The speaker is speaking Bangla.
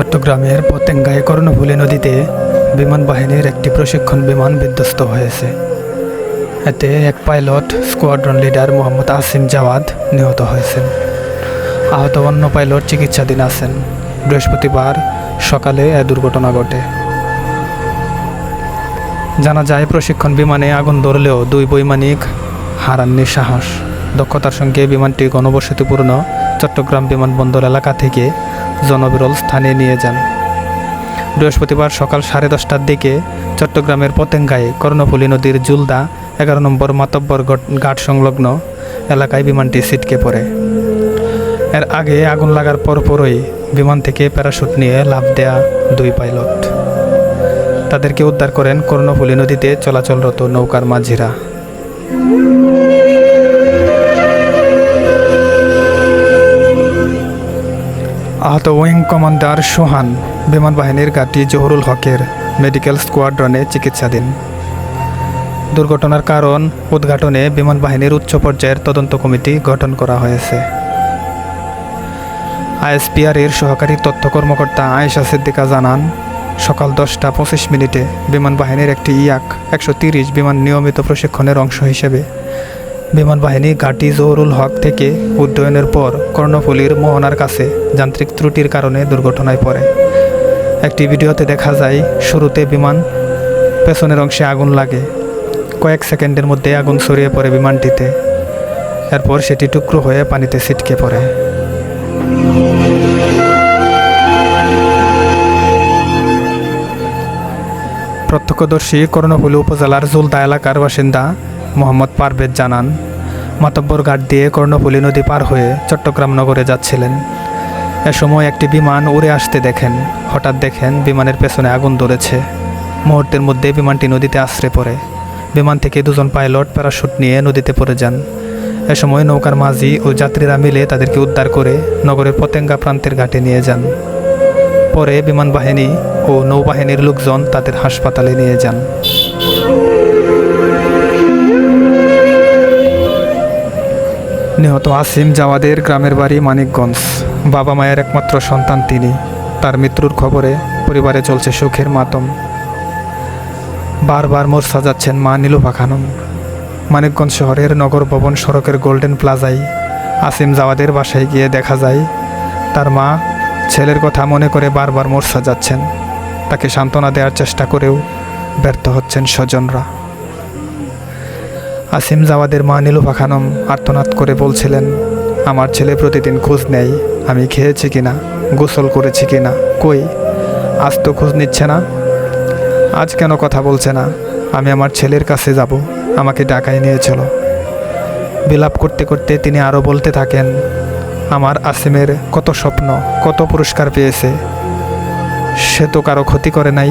চট্টগ্রামের পতেঙ্গায় কর্ণফুলী নদীতে বিমান বাহিনীর একটি প্রশিক্ষণ বিমান বিধ্বস্ত হয়েছে। এতে এক pilot, squadron leader Mohammad Asim Jawad নিহত হয়েছেন। আহত অন্য পাইলট চিকিৎসাধীন আছেন। বৃহস্পতিবার সকালে এ দুর্ঘটনা ঘটে। জানা যায়, প্রশিক্ষণ বিমানে আগুন ধরলেও দুই বৈমানিক হারাননি সাহস। দক্ষতার সঙ্গে বিমানটি গণবসতিপূর্ণ চট্টগ্রাম বিমানবন্দর এলাকা থেকে জনবিরল স্থানে নিয়ে যান। বৃহস্পতিবার সকাল সাড়ে দশটার দিকে চট্টগ্রামের পতেঙ্গায় কর্ণফুলী নদীর জুলদা এগারো নম্বর মাতব্বর ঘাট সংলগ্ন এলাকায় বিমানটি ছিটকে পড়ে। এর আগে আগুন লাগার পরপরই বিমান থেকে প্যারাশুট নিয়ে লাফ দেয়া দুই পাইলট। তাদেরকে উদ্ধার করেন কর্ণফুলী নদীতে চলাচলরত নৌকার মাঝিরা। আহত উইং কমান্ডার সোহান বিমান বাহিনীর ঘাঁটি জহুরুল হকের মেডিকেল স্কোয়াড্রনে চিকিৎসাধীন। দুর্ঘটনার কারণ উদ্ঘাটনে বিমান বাহিনীর উচ্চ পর্যায়ের তদন্ত কমিটি গঠন করা হয়েছে। আইএসপিআর এর সহকারী তথ্য কর্মকর্তা আয়েশা সিদ্দিকা জানান, সকাল দশটা পঁচিশ মিনিটে বিমান বাহিনীর একটি ইয়াক একশো বিমান নিয়মিত প্রশিক্ষণের অংশ হিসেবে বিমান বাহিনী ঘাটি জহুরুল হক থেকে উড্ডয়নের পর কর্ণফুলীর মোহনার কাছে যান্ত্রিক ত্রুটির কারণে দুর্ঘটনায় পড়ে। একটি ভিডিওতে দেখা যায়, শুরুতে বিমান পেছনের অংশে আগুন লাগে। কয়েক সেকেন্ডের মধ্যে আগুন ছড়িয়ে পড়ে বিমানটিতে। এরপর সেটি টুকরো হয়ে পানিতে ছিটকে পড়ে। প্রত্যক্ষদর্শী কর্ণফুলী উপজেলার জুলদা এলাকার বাসিন্দা মোহাম্মদ পারভেজ জানান, মাতব্বর ঘাট দিয়ে কর্ণফুলী নদী পার হয়ে চট্টগ্রাম নগরে যাচ্ছিলেন। এ সময় একটি বিমান উড়ে আসতে দেখেন। হঠাৎ দেখেন বিমানের পেছনে আগুন ধরেছে। মুহূর্তের মধ্যে বিমানটি নদীতে আশ্রে পড়ে। বিমান থেকে দুজন পাইলট প্যারাশুট নিয়ে নদীতে পড়ে যান। এ সময় নৌকার মাঝি ও যাত্রীরা মিলে তাদেরকে উদ্ধার করে নগরের পতেঙ্গা প্রান্তের ঘাটে নিয়ে যান। পরে বিমান বাহিনী ও নৌবাহিনীর লোকজন তাদের হাসপাতালে নিয়ে যান। নিহত আসিম জাওয়াদের গ্রামের বাড়ি মানিকগঞ্জ। বাবা মায়ের একমাত্র সন্তান তিনি। তার মৃত্যুর খবরে পরিবারে চলছে সুখের মাতম। বারবার মোর সাজাচ্ছেন মা নীলুফা খানম। মানিকগঞ্জ শহরের নগর ভবন সড়কের গোল্ডেন প্লাজায় আসিম জাওয়াদের বাসায় গিয়ে দেখা যায়, তার মা ছেলের কথা মনে করে বারবার মোর সাজাচ্ছেন তাকে সান্ত্বনা দেওয়ার চেষ্টা করেও ব্যর্থ হচ্ছেন স্বজনরা। আসিম জাওয়াদের মা নীলুফা খানম আর্তনাদ করে বলছিলেন, আমার ছেলে প্রতিদিন খোঁজ নেই আমি খেয়েছি কিনা, গোসল করেছি কিনা, কই? আজ তো খোঁজ নিচ্ছে না। আজ কেন কথা বলছে না? আমি আমার ছেলের কাছে যাব, আমাকে ডাকায় নিয়ে চলো। বিলাপ করতে করতে তিনি আরও বলতে থাকেন, আমার আসিমের কত স্বপ্ন, কত পুরস্কার পেয়েছে। সে তো কারও ক্ষতি করে নাই